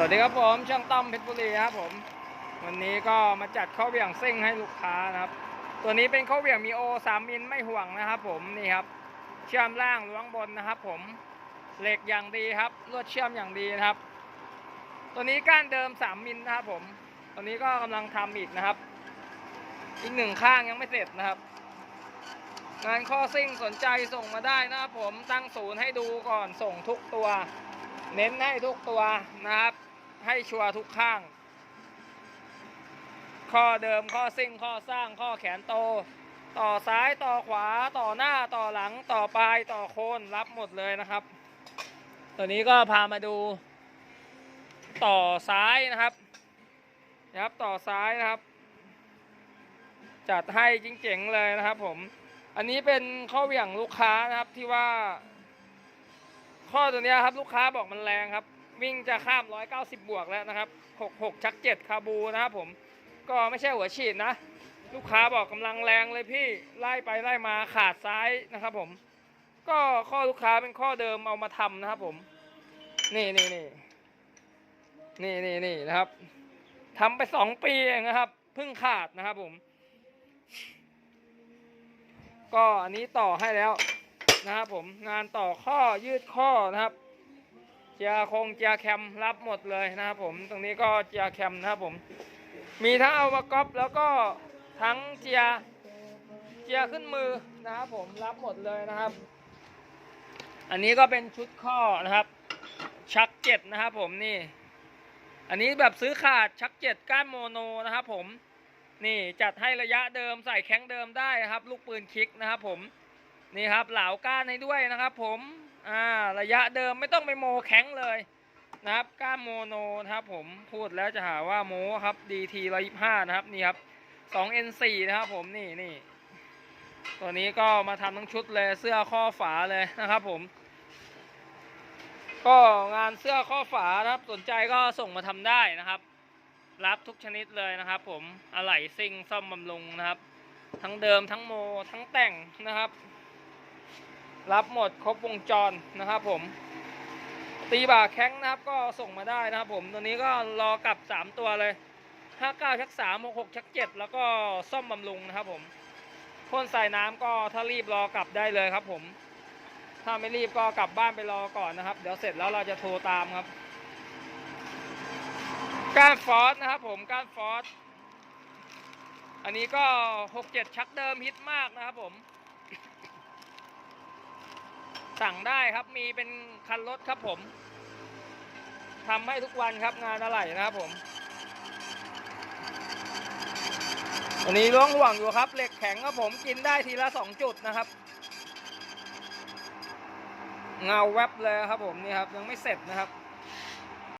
สวัสดีครับผมช่างต้อมเพชรบุรีครับผมวันนี้ก็มาจัดข้าวเหวี่ยงซิ่งให้ลูกค้านะครับ ตัวนี้เป็นข้าวเหวี่ยงมีโอสามมิลไม่ห่วงนะครับ ผมนี่ครับ เชื่อมล่างล้วงบนนะครับ ผมเหล็กอย่างดีครับลวดเชื่อมอย่างดีนะครับ ตัวนี้ก้านเดิม3มิลนะครับ ผมตัวนี้ก็กำลังทำอีกนะครับ อีกหนึ่งข้างยังไม่เสร็จนะครับงานข้อซิ่งสนใจส่งมาได้นะครับ ผมตั้งศูนย์ให้ดูก่อนส่งทุกตัว เน้นให้ทุกตัวนะครับ ให้ชัวร์ทุกข้าง ข้อเดิมข้อซิ่งข้อสร้างข้อแขนโต ต่อซ้ายต่อขวาต่อหน้าต่อหลังต่อปลายต่อโคนรับหมดเลยนะครับ ตัวนี้ก็พามาดู ต่อซ้ายนะครับนะครับต่อซ้ายนะครับ จัดให้เจ๋งๆเลยนะครับ ผม อันนี้เป็นข้อเหวี่ยงลูกค้านะครับที่ว่า ข้อตัวนี้ครับลูกค้าบอกมันแรงครับ วิ่งจะข้าม 190 บวกแล้วนะครับ 66 ชัก 7 คาบูนะครับผม ก็ไม่ใช่หัวฉีดนะ ลูกค้าบอกกำลังแรงเลยพี่ ไล่ไปไล่มาขาดซ้ายนะครับผม ก็ข้อลูกค้าเป็นข้อเดิมเอามาทำนะครับผม นี่นี่นี่นี่นี่นี่นะครับทำไปสองปีเองนะครับ เพิ่งขาดนะครับผม ก็อันนี้ต่อให้แล้วนะครับผม งานต่อข้อยืดข้อนะครับ เจียคงเจียแคมรับหมดเลยนะครับผมตรงนี้ก็เจียแคมนะครับผม มีทั้งเอามาก๊อปแล้วก็ทั้งเจียเจียขึ้นมือนะครับผมรับหมดเลยนะครับ อันนี้ก็เป็นชุดข้อนะครับ ชักเจ็ดนะครับผมนี่ อันนี้แบบซื้อขาดชักเจ็ดก้านโมโนนะครับผมนี่จัดให้ระยะเดิมใส่แข้งเดิมได้นะครับ ลูกปืนคิกนะครับผมนี่ครับเหลาก้านให้ด้วยนะครับผม อ่าระยะเดิมไม่ต้องไปโมแข้งเลยนะครับก้านโมโนนะครับผมพูดแล้วจะหาว่าโมครับ DT 125 นะครับนี่ครับ 2N4 นะครับผมนี่นี่ตัวนี้ก็มาทำทั้งชุดเลยเสื้อข้อฝาเลยนะครับผม ก็งานเสื้อข้อฝานะครับสนใจก็ส่งมาทำได้นะครับ รับทุกชนิดเลยนะครับ ผมอะไหล่ซิ่งซ่อมบำรุงนะครับ ทั้งเดิมทั้งโมทั้งแต่งนะครับ รับหมดครบวงจรนะครับผม ตีบ่าแข้งนะครับก็ส่งมาได้นะครับผมตัวนี้ก็รอกลับ 3 ตัวเลย59ชัก3 66ชัก7แล้วก็ซ่อมบำรุงนะครับผมพ่นใส่น้ำก็ถ้ารีบรอกลับได้เลยครับผม ถ้าไม่รีบก็กลับบ้านไปรอก่อนนะครับ เดี๋ยวเสร็จแล้วเราจะโทรตามครับก้านฟอสนะครับผมก้านฟอสอันนี้ก็หกเจ็ดชักเดิมฮิตมากนะครับผม สั่งได้ครับมีเป็นคันรถครับผมทำให้ทุกวันครับงานอะไรนะครับผมวันนี้ล้วงห่วงอยู่ครับเหล็กแข็งครับผมกินได้ทีละสองจุดนะครับ เงาแวบเลยครับผมนี่ครับยังไม่เสร็จนะครับ